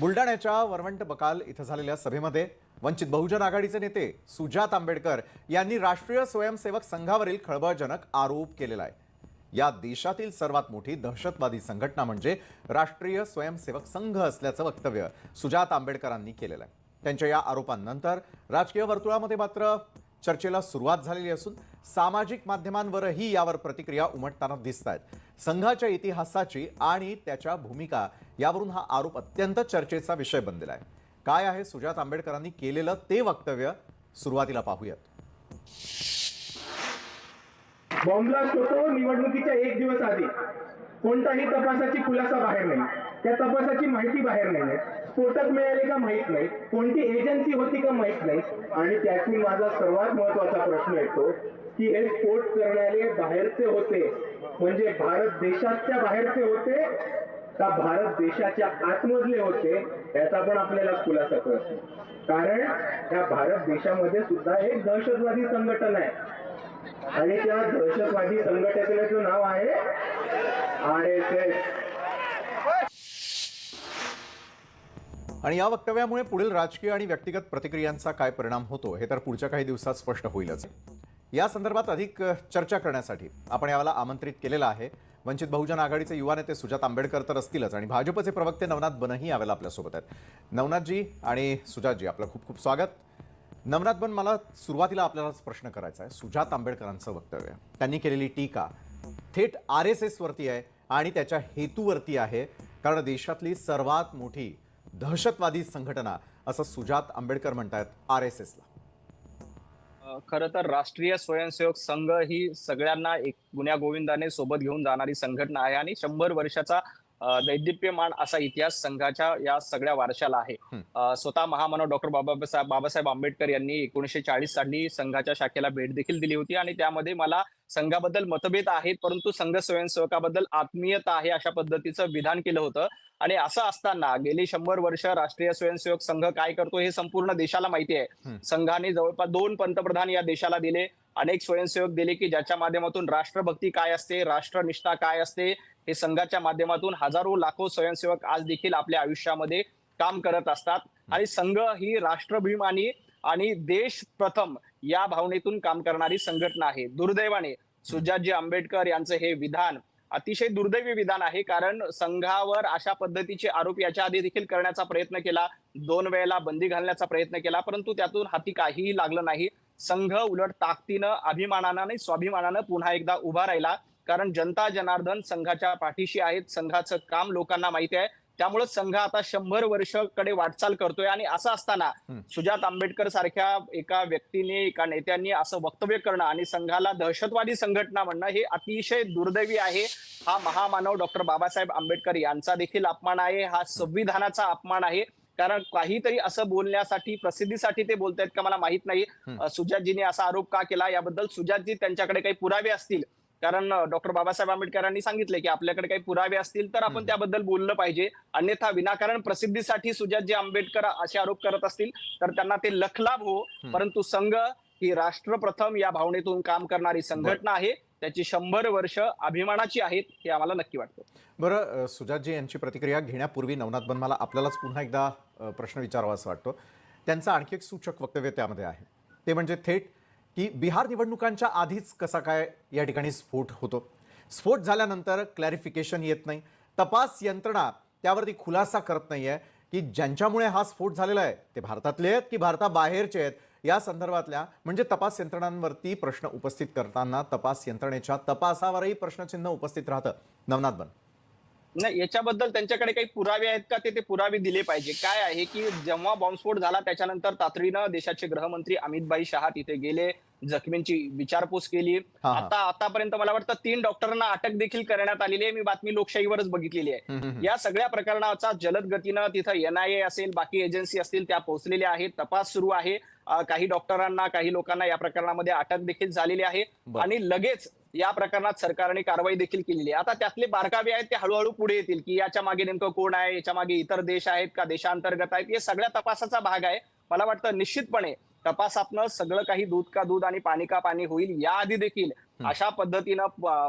बुलढाण्याच्या वरवंट बकाल इथं झालेल्या सभेमध्ये वंचित बहुजन आघाडीचे नेते सुजात आंबेडकर यांनी राष्ट्रीय स्वयंसेवक संघावरील खळबळजनक आरोप केलेला आहे. या देशातील सर्वात मोठी दहशतवादी संघटना म्हणजे राष्ट्रीय स्वयंसेवक संघ असल्याचं वक्तव्य सुजात आंबेडकरांनी केलेलं आहे. त्यांच्या या आरोपांनंतर राजकीय वर्तुळामध्ये मात्र चर्चेला सुरुवात झालेली असून सामाजिक माध्यमांवरही यावर प्रतिक्रिया उमटताना दिसत आहेत संघाच्या इतिहासाची आणि त्याच्या भूमिका यावरून हा आरोप अत्यंत चर्चेचा विषय बनलेला आहे काय आहे सुजात आंबेडकरांनी केलेलं ते वक्तव्य? सुरुवातीला पाहूयात. बॉम्बलास्ट होतो निवडणुकीच्या एक दिवस आधी. कोणताही तपासाची खुलासा बाहेर नाही. त्या तपासाची माहिती बाहेर नाही स्फोटक मिळाले का माहीत नाही. कोणती एजन्सी होती का माहीत नाही. आणि त्यातून माझा सर्वात महत्त्वाचा प्रश्न येतो की हे स्फोट करणारे बाहेरचे होते. म्हणजे भारत देशाच्या बाहेरचे होते का भारत देशाच्या आतमधले होते याचा पण आपल्याला खुलासा कळत. कारण त्या भारत देशामध्ये सुद्धा एक दहशतवादी संघटन आहे. आणि त्या दहशतवादी संघटनेचं नाव आहे आर एस एस आणि या वक्तव्यामुळे पुढील राजकीय आणि व्यक्तिगत प्रतिक्रियांचा काय परिणाम होतो हे तर पुढच्या काही दिवसात स्पष्ट होईलच. या संदर्भात अधिक चर्चा करण्यासाठी आपण याला आमंत्रित केलेलं आहे. वंचित बहुजन आघाडीचे युवा नेते सुजात आंबेडकर तर असतीलच आणि भाजपचे प्रवक्ते नवनाथ बनही यावेळेला आपल्यासोबत आहेत. नवनाथजी आणि सुजातजी आपलं खूप खूप स्वागत. नवनाथ बन मला सुरुवातीला आपल्यालाच प्रश्न करायचा आहे. सुजात आंबेडकरांचं वक्तव्य त्यांनी केलेली टीका थेट आर एस एसवरती आहे आणि त्याच्या हेतूवरती आहे. कारण देशातली सर्वात मोठी दहशतवादी संघटना असं सुजात आंबेडकर म्हणतायत आर एस एसला. खर तर राष्ट्रीय स्वयंसेवक संघ ही सगळ्यांना एक गुन्ह्या गोविंदाने सोबत घेऊन जाणारी संघटना आहे आणि शंभर वर्षाचा दैदिप्यमान असा इतिहास संघाच्या या सगळ्या वारशाला आहे. स्वतः महामानव डॉक्टर बाबासाहेब बाबासाहेब आंबेडकर यांनी एकोणीशे चाळीस साली संघाच्या शाखेला भेट देखील दिली होती आणि त्यामध्ये मला संघाबद्दल मतभेद आहेत परंतु संघ स्वयंसेवकाबद्दल आत्मीयता आहे अशा पद्धतीचं विधान केलं होतं. आणि असं असताना गेली शंभर वर्ष राष्ट्रीय स्वयंसेवक संघ काय करतो हे संपूर्ण देशाला माहिती आहे. संघाने जवळपास दोन पंतप्रधान या देशाला दिले. अनेक स्वयंसेवक दिले की ज्याच्या माध्यमातून राष्ट्रभक्ती काय असते राष्ट्रनिष्ठा काय असते हे संघाच्या माध्यमातून हजारो लाखो स्वयंसेवक आज देखील आपल्या आयुष्यामध्ये काम करत असतात. आणि संघ ही राष्ट्रभिमानी आणि देश प्रथम या भावनेतून काम करणारी संघटना आहे. दुर्दैवाने सुजातजी आंबेडकर यांचं हे विधान अतिशय दुर्दैवी विधान आहे. कारण संघावर अशा पद्धतीचे आरोप याच्या आधी देखील करण्याचा प्रयत्न केला. दोन वेळेला बंदी घालण्याचा प्रयत्न केला. परंतु त्यातून हाती काहीही लागलं नाही. संघ उलट ताकदीनं अभिमानानं आणि स्वाभिमानानं पुन्हा एकदा उभा राहिला. कारण जनता जनार्दन संघाच्या पाठीशी आहेत. संघाचं काम लोकांना माहिती आहे. त्यामुळे संघ आता शंभर वर्षाकडे वाटचाल करतोय आणि असं असताना. सुजात आंबेडकर सारख्या एका व्यक्तीने एका नेत्यांनी असं वक्तव्य करणं आणि संघाला दहशतवादी संघटना म्हणणं हे अतिशय दुर्दैवी आहे. हा महामानव डॉक्टर बाबासाहेब आंबेडकर यांचा देखील अपमान आहे. हा संविधानाचा अपमान आहे. कारण काहीतरी असं बोलण्यासाठी प्रसिद्धीसाठी ते बोलतायत का मला माहीत नाही. सुजातजीने असा आरोप का केला? याबद्दल सुजातजी त्यांच्याकडे काही पुरावे असतील. कारण डॉक्टर बाबासाहेब आंबेडकरांनी सांगितले की आपल्याकडे काही पुरावे असतील तर आपण. त्याबद्दल बोललं पाहिजे. अन्यथा विनाकारण प्रसिद्धीसाठी सुजातजी आंबेडकर असे आरोप करत असतील तर त्यांना ते लखलाभ हो. परंतु संघ ही राष्ट्रप्रथम या भावनेतून काम करणारी संघटना आहे. त्याची शंभर वर्ष अभिमानाची आहेत हे आम्हाला नक्की वाटतं. बरं सुजातजी यांची प्रतिक्रिया घेण्यापूर्वी नवनाथ बन मला आपल्यालाच पुन्हा एकदा प्रश्न विचारावा असं वाटतो. त्यांचं आणखी एक सूचक वक्तव्य त्यामध्ये आहे. ते म्हणजे थेट की बिहार निवडणुकांच्या आधीच कसा काय या ठिकाणी स्फोट होतो? स्फोट झाल्यानंतर क्लॅरिफिकेशन येत नाही. तपास यंत्रणा त्यावरती खुलासा करत नाही आहे की ज्यांच्यामुळे हा स्फोट झालेला आहे ते भारतातले आहेत की भारताबाहेरचे आहेत? या संदर्भातल्या म्हणजे तपास यंत्रणांवरती प्रश्न उपस्थित करताना तपास यंत्रणेच्या तपासावरही प्रश्नचिन्ह उपस्थित राहतं. नवनाथ बन नाही याच्याबद्दल त्यांच्याकडे काही पुरावे आहेत का? ते ते पुरावे दिले पाहिजे. काय आहे की जेव्हा बॉम्बस्फोट झाला त्याच्यानंतर तातडीनं देशाचे गृहमंत्री अमितभाई शहा तिथे गेले जखमींची विचारपूस केली. आता आतापर्यंत मला वाटतं तीन डॉक्टरांना अटक देखील करण्यात आलेली आहे. मी बातमी लोकशाहीवरच बघितलेली आहे. या सगळ्या प्रकरणाचा जलद गतीनं तिथं एनआयए असेल बाकी एजन्सी असतील त्या पोहोचलेल्या आहेत. तपास सुरू आहे. काही डॉक्टरांना काही लोकांना या प्रकरणामध्ये अटक देखील झालेली आहे. आणि लगेच या प्रकरणात सरकारने कारवाई देखील केलेली आहे. आता त्यातले बारकावे आहेत ते हळूहळू पुढे येतील की याच्या मागे नेमकं कोण आहे याच्या मागे इतर देश आहेत का देशांतर्गत आहेत हे सगळ्या तपासाचा भाग आहे. मला वाटतं निश्चितपणे तपासातनं सगळं काही दूध का दूध आणि पाणी का पाणी होईल याआधी देखील अशा पद्धतीनं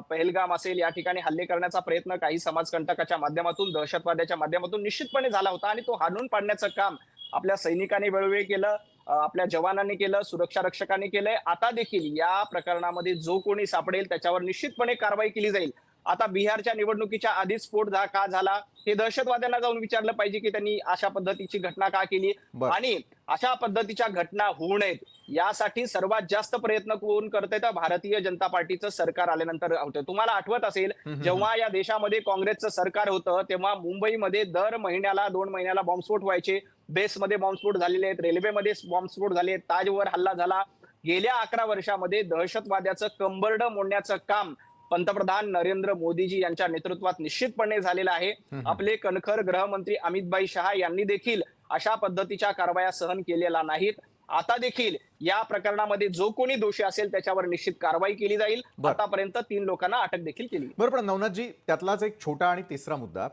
पहलगाम असेल या ठिकाणी हल्ले करण्याचा प्रयत्न काही समाजकंटकाच्या माध्यमातून दहशतवाद्याच्या माध्यमातून निश्चितपणे झाला होता आणि तो हाणून पाडण्याचं काम आपल्या सैनिकांनी वेळोवेळी केलं. आपल्या जवानांनी केलं सुरक्षा रक्षकांनी केलंय. आता देखील या प्रकरणामध्ये जो कोणी सापडेल त्याच्यावर निश्चितपणे कारवाई केली जाईल. आता बिहारच्या निवडणुकीच्या आधीच स्फोट का झाला? हे दहशतवाद्यांना जाऊन विचारलं पाहिजे की त्यांनी अशा पद्धतीची घटना का केली. आणि अशा पद्धतीच्या घटना होऊ नयेत यासाठी सर्वात जास्त प्रयत्न कोण करते तर भारतीय जनता पार्टीचं सरकार आल्यानंतर होतं तुम्हाला आठवत असेल जेव्हा या देशामध्ये काँग्रेसचं सरकार होतं तेव्हा मुंबईमध्ये दर महिन्याला दोन महिन्याला बॉम्बस्फोट व्हायचे. बेसमध्ये बॉम्बस्फोट झालेले आहेत रेल्वेमध्ये बॉम्बस्फोट झाले ताजवर हल्ला झाला. गेल्या अकरा वर्षामध्ये दहशतवाद्याचं कंबरड मोडण्याचं काम पंतप्रधान नरेंद्र मोदीजी यांच्या नेतृत्वात निश्चितपणे झालेलं आहे. आपले कणखर गृहमंत्री अमितभाई शहा यांनी देखील अशा पद्धतीच्या कारवाया सहन केलेल्या नाहीत. आता देखील या प्रकरणामध्ये जो कोणी दोषी असेल त्याच्यावर निश्चित कारवाई केली जाईल. आतापर्यंत तीन लोकांना अटक देखील केली. बरं पण नवनाथजी त्यातलाच एक छोटा आणि तिसरा मुद्दा.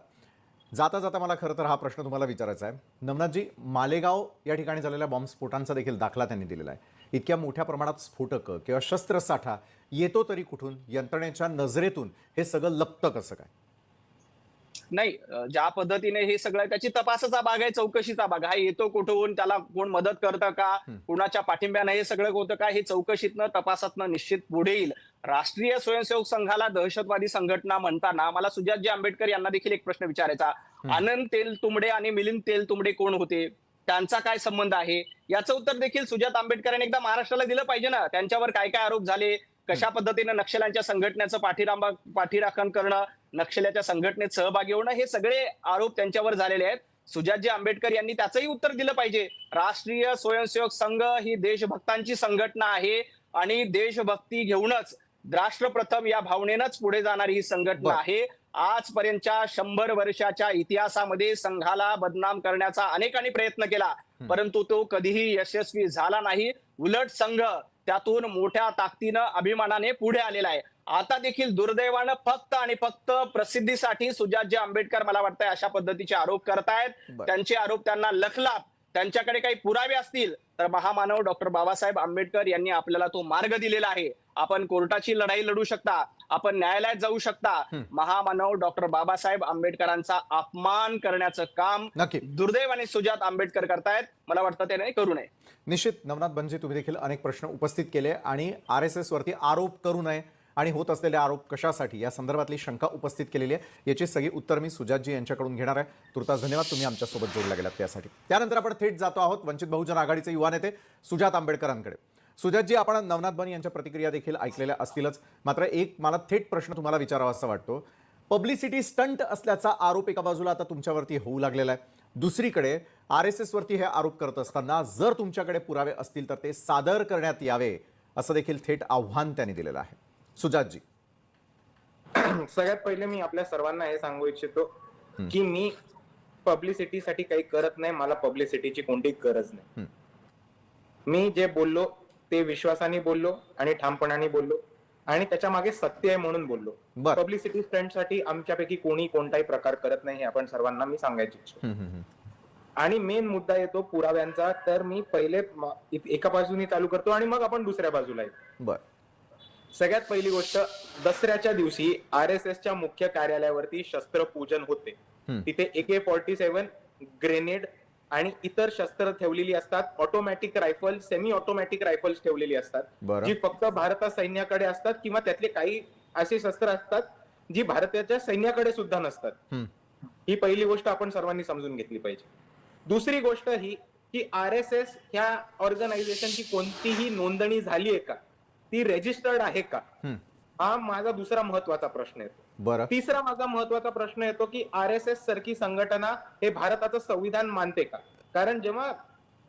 जाता जाता मला खरं तर हा प्रश्न तुम्हाला विचारायचा आहे. नवनाथजी मालेगाव या ठिकाणी झालेल्या बॉम्बस्फोटांचा देखील दाखला त्यांनी दिलेला आहे. इतक्या मोठ्या प्रमाणात स्फोटकं किंवा शस्त्रसाठा येतो तरी कुठून? यंत्रणेच्या नजरेतून हे सगळं लपतं कसं काय? नाही ज्या पद्धतीने हे सगळं त्याची तपासाचा भाग आहे चौकशीचा भाग. हा येतो कुठून? त्याला कोण मदत करतं का? कुणाच्या पाठिंब्यानं हे सगळं होतं का? हे चौकशीतनं तपासातनं निश्चित पुढे येईल. राष्ट्रीय स्वयंसेवक संघाला दहशतवादी संघटना म्हणताना मला सुजातजी आंबेडकर यांना देखील एक प्रश्न विचारायचा. आनंद तेलतुंबडे आणि मिलिंद तेलतुंबडे कोण होते? त्यांचा काय संबंध आहे? याचं उत्तर देखील सुजात आंबेडकर यांनी एकदा महाराष्ट्राला दिलं पाहिजे ना. त्यांच्यावर काय काय आरोप झाले? कशा पद्धतीनं नक्षल्यांच्या संघटनेचं पाठीरांबा पाठीराखण करणं नक्षल्याच्या संघटनेत सहभागी होणं हे सगळे आरोप त्यांच्यावर झालेले आहेत. सुजातजी आंबेडकर यांनी त्याचंही उत्तर दिलं पाहिजे. राष्ट्रीय स्वयंसेवक संघ ही देशभक्तांची संघटना आहे आणि देशभक्ती घेऊनच राष्ट्रप्रथम या भावनेनंच पुढे जाणारी ही संघटना. आहे. आजपर्यंतच्या शंभर वर्षाच्या इतिहासामध्ये संघाला बदनाम करण्याचा अनेकांनी प्रयत्न केला. परंतु तो कधीही यशस्वी झाला नाही. उलट संघ त्यातून मोठ्या ताकदीनं अभिमानाने पुढे आलेला आहे. आता देखील दुर्दैवानं फक्त आणि फक्त प्रसिद्धीसाठी सुजातजी आंबेडकर मला वाटतंय अशा पद्धतीचे आरोप करतायत. त्यांचे आरोप त्यांना लखलाप त्यांच्याकडे काही पुरावे असतील तर महामानव डॉक्टर बाबासाहेब आंबेडकर यांनी आपल्याला तो मार्ग दिलेला आहे. आपण कोर्टाची लढाई लढू शकता आपण न्यायालयात जाऊ शकता. महामानव डॉक्टर बाबासाहेब आंबेडकरांचा अपमान करण्याचं काम नक्की. दुर्दैवाने सुजात आंबेडकर करतायत. मला वाटतं त्याने करू नये. निश्चित. नवनाथ बनजी तुम्ही देखील अनेक प्रश्न उपस्थित केले आणि आर एस एसवरती आरोप करू नये आणि होत असलेले आरोप कशासाठी या संदर्भातली शंका उपस्थित केलेली आहे. याची सगळी उत्तर मी सुजातजी यांच्याकडून घेणार आहे. तुर्तास धन्यवाद. तुम्ही आमच्यासोबत जोडल्या गेलात त्यासाठी. त्यानंतर आपण थेट जातो आहोत. वंचित बहुजन आघाडीचे युवा नेते सुजात आंबेडकरांकडे. सुजातजी आपण नवनाथ बन यांच्या प्रतिक्रिया देखील ऐकलेल्या असतीलच. मात्र एक मला थेट प्रश्न तुम्हाला विचारावा असा वाटतो. पब्लिसिटी स्टंट असल्याचा आरोप एका बाजूला आता तुमच्यावरती होऊ लागलेला आहे. दुसरीकडे आर एस एसवरती हे आरोप करत असताना जर तुमच्याकडे पुरावे असतील तर ते सादर करण्यात यावे असं देखील थेट आव्हान त्यांनी दिलेलं आहे. सुजातजी. सगळ्यात पहिले मी आपल्या सर्वांना हे सांगू इच्छितो की मी पब्लिसिटीसाठी काही करत नाही मला पब्लिसिटीची कोणतीही गरज नाही. मी जे बोललो ते विश्वासाने बोललो आणि ठामपणाने बोललो आणि त्याच्यामागे सत्य आहे म्हणून बोललो. पब्लिसिटी स्टंटसाठी आमच्यापैकी कोणी कोणताही प्रकार करत नाही हे आपण सर्वांना मी सांगायची इच्छा हम्म, हम्म, हम्म. आणि मेन मुद्दा येतो पुराव्यांचा तर मी पहिले एका बाजूनी चालू करतो आणि मग आपण दुसऱ्या बाजूला येतो बरं सगळ्यात पहिली गोष्ट दसऱ्याच्या दिवशी आर एस एसच्या मुख्य कार्यालयावरती शस्त्रपूजन होते. तिथे A K forty seven grenade आणि इतर शस्त्र ठेवलेली असतात. Automatic rifle semi automatic rifles ठेवलेली असतात. जी फक्त भारतात सैन्याकडे असतात किंवा त्यातले काही असे शस्त्र असतात जी भारताच्या सैन्याकडे सुद्धा नसतात. ही पहिली गोष्ट आपण सर्वांनी समजून घेतली पाहिजे. दुसरी गोष्ट ही की आर एस एस ह्या ऑर्गनायझेशनची कोणतीही नोंदणी झाली आहे का? ती रेजिस्टर्ड आहे का. हा माझा दुसरा महत्त्वाचा प्रश्न येतो बरं. तिसरा माझा महत्त्वाचा प्रश्न येतो की आर एस एस सारखी संघटना हे भारताचं संविधान मानते का? कारण जेव्हा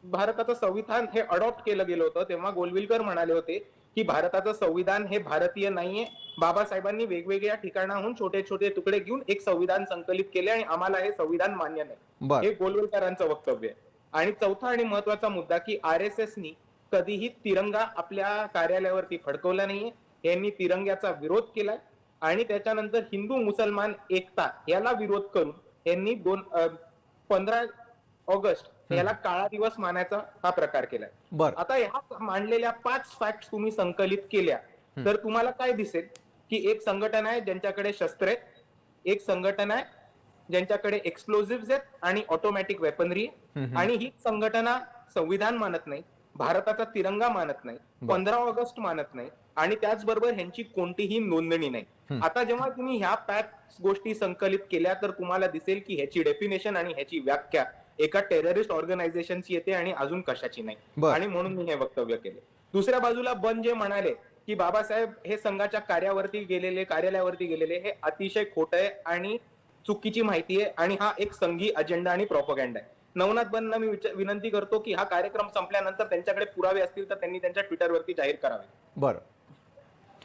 भारताचं संविधान हे अडॉप्ट केलं गेलं होतं तेव्हा गोलविलकर म्हणाले होते की भारताचं संविधान हे भारतीय नाहीये. बाबासाहेबांनी वेगवेगळ्या ठिकाणाहून छोटे छोटे तुकडे घेऊन एक संविधान संकलित केले आणि आम्हाला हे संविधान मान्य नाही. हे गोलवलकरांचं वक्तव्य आहे. आणि चौथा आणि महत्त्वाचा मुद्दा की आर एस एसनी कधीही तिरंगा आपल्या कार्यालयावरती फडकवला नाहीये. यांनी तिरंग्याचा विरोध केलाय. आणि त्याच्यानंतर हिंदू मुसलमान एकता याला विरोध करून यांनी दोन पंधरा ऑगस्ट याला काळा दिवस मानायचा हा प्रकार केलाय. बरं. आता ह्या मांडलेल्या पाच फॅक्ट तुम्ही संकलित केल्या तर तुम्हाला काय दिसेल? की एक संघटना आहे ज्यांच्याकडे शस्त्र आहेत एक संघटना आहे ज्यांच्याकडे एक्सप्लोजिव्ह आहेत आणि ऑटोमॅटिक वेपनरी आणि ही संघटना संविधान मानत नाही भारताचा तिरंगा मानत नाही पंधरा ऑगस्ट मानत नाही आणि त्याचबरोबर ह्यांची कोणतीही नोंदणी नाही. आता जेव्हा तुम्ही ह्या पॅक गोष्टी संकलित केल्या तर तुम्हाला दिसेल की ह्याची डेफिनेशन आणि ह्याची व्याख्या एका टेररिस्ट ऑर्गनायझेशनची येते आणि अजून कशाची नाही. आणि म्हणून मी हे वक्तव्य केले. दुसऱ्या बाजूला बन जे म्हणाले की बाबासाहेब हे संघाच्या कार्यावरती गेलेले कार्यालयावरती गेलेले हे अतिशय खोटं आहे आणि चुकीची माहिती आहे आणि हा एक संघी अजेंडा आणि प्रॉपगँडा आहे. नवनाथ बनना मी विनंती करतो की हा कार्यक्रम संपल्यानंतर त्यांच्याकडे पुरावे असतील तर त्यांनी त्यांच्या ट्विटरवरती जाहीर करावे. बरं.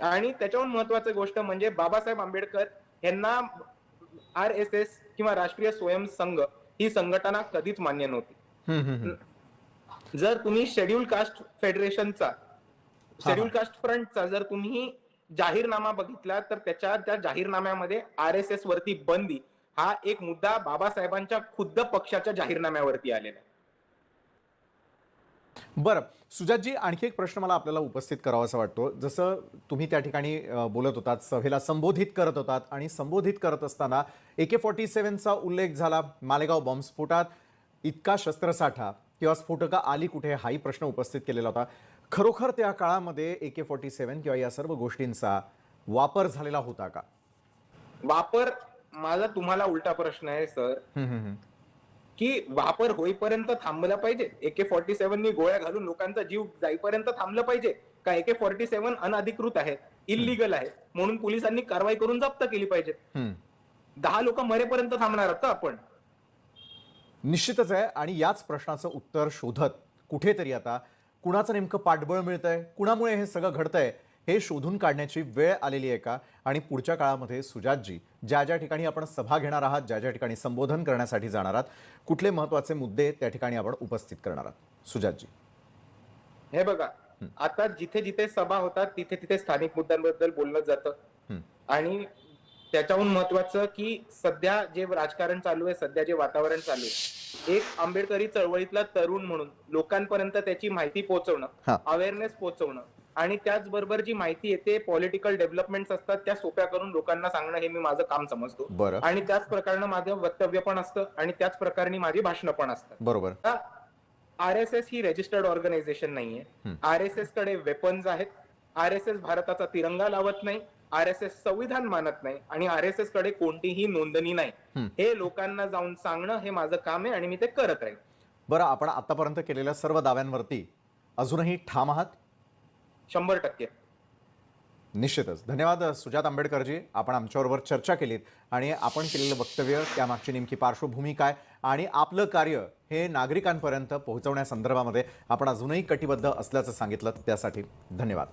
आणि त्याच्याहून महत्वाची गोष्ट म्हणजे बाबासाहेब आंबेडकर यांना आर एस एस किंवा राष्ट्रीय स्वयंसंघ ही संघटना कधीच मान्य नव्हती. जर तुम्ही शेड्यूल कास्ट फेडरेशनचा शेड्यूल कास्ट फ्रंटचा जर तुम्ही जाहीरनामा बघितला तर त्याच्या त्या जाहीरनाम्यामध्ये आर एस एस वरती बंदी हा एक मुद्दा बाबासाहेबांच्या खुद्द पक्षाच्या जाहीरनाम्यावरती आलेला आहे. बरं सुजातजी आणखी एक प्रश्न मला आपल्याला उपस्थित करावासा वाटतो. जसं तुम्ही त्या ठिकाणी बोलत होतात सभेला संबोधित करत होतात आणि संबोधित करत असताना ए के फॉर्टी सेव्हनचा उल्लेख झाला मालेगाव बॉम्बस्फोटात इतका शस्त्रसाठा किंवा स्फोटकं आली कुठे हाही प्रश्न उपस्थित केलेला होता. खरोखर त्या काळामध्ये ए के फॉर्टी सेव्हन किंवा या सर्व गोष्टींचा वापर झालेला होता का? वापर माझा तुम्हाला उलटा प्रश्न आहे सर. की वापर होईपर्यंत थांबलं पाहिजे? एके फॉर्टी सेव्हननी गोळ्या घालून लोकांचा जीव जाईपर्यंत थांबलं पाहिजे? का एके फॉर्टी सेव्हन अनधिकृत आहे इलिगल आहे म्हणून पोलिसांनी कारवाई करून जप्त केली पाहिजे. दहा लोक मरेपर्यंत थांबणार आहोत का आपण? निश्चितच आहे आणि याच प्रश्नाचं उत्तर शोधत कुठेतरी आता कुणाचं नेमकं पाठबळ मिळतंय कुणामुळे हे सगळं घडतंय हे शोधून काढण्याची वेळ आलेली आहे का? आणि पुढच्या काळामध्ये सुजातजी ज्या ज्या ठिकाणी आपण सभा घेणार आहात ज्या ज्या ठिकाणी संबोधन करण्यासाठी जाणार आहात कुठले महत्त्वाचे मुद्दे त्या ठिकाणी आपण उपस्थित करणार आहात? सुजातजी. हे बघा आता जिथे जिथे सभा होतात तिथे तिथे स्थानिक मुद्द्यांबद्दल बोललं जातं. आणि त्याच्याहून महत्वाचं की सध्या जे राजकारण चालू आहे सध्या जे वातावरण चालू आहे एक आंबेडकरी चळवळीतला तरुण म्हणून लोकांपर्यंत त्याची माहिती. पोहोचवणं अवेअरनेस पोहोचवणं आणि त्याचबरोबर जी माहिती येते पॉलिटिकल डेव्हलपमेंट असतात त्या सोप्या करून लोकांना सांगणं हे मी माझं काम समजतो. बरं. आणि त्याच प्रकारनं माझं वक्तव्य पण असतं आणि त्याच प्रकारने माझी भाषणं पण असतात. बरोबर. आर एस एस ही रजिस्टर्ड ऑर्गनायझेशन नाहीये. आर एस एसकडे वेपन्स आहेत. आर एस एस भारताचा तिरंगा लावत नाही. आर एस एस संविधान मानत नाही. आणि आर एस एसकडे कोणतीही नोंदणी नाही. हे. लोकांना जाऊन सांगणं हे माझं काम आहे आणि मी ते करत राहील बरं आपण आतापर्यंत केलेल्या सर्व दाव्यांवरती अजूनही ठाम आहात? शंभर टक्के. निश्चितच. धन्यवाद सुजात आंबेडकरजी. आपण आमच्याबरोबर चर्चा केलीत आणि आपण केलेलं वक्तव्य त्यामागची नेमकी पार्श्वभूमी काय आणि आपलं कार्य हे नागरिकांपर्यंत पोहोचवण्यासंदर्भामध्ये आपण अजूनही कटिबद्ध असल्याचं सांगितलं. त्यासाठी धन्यवाद.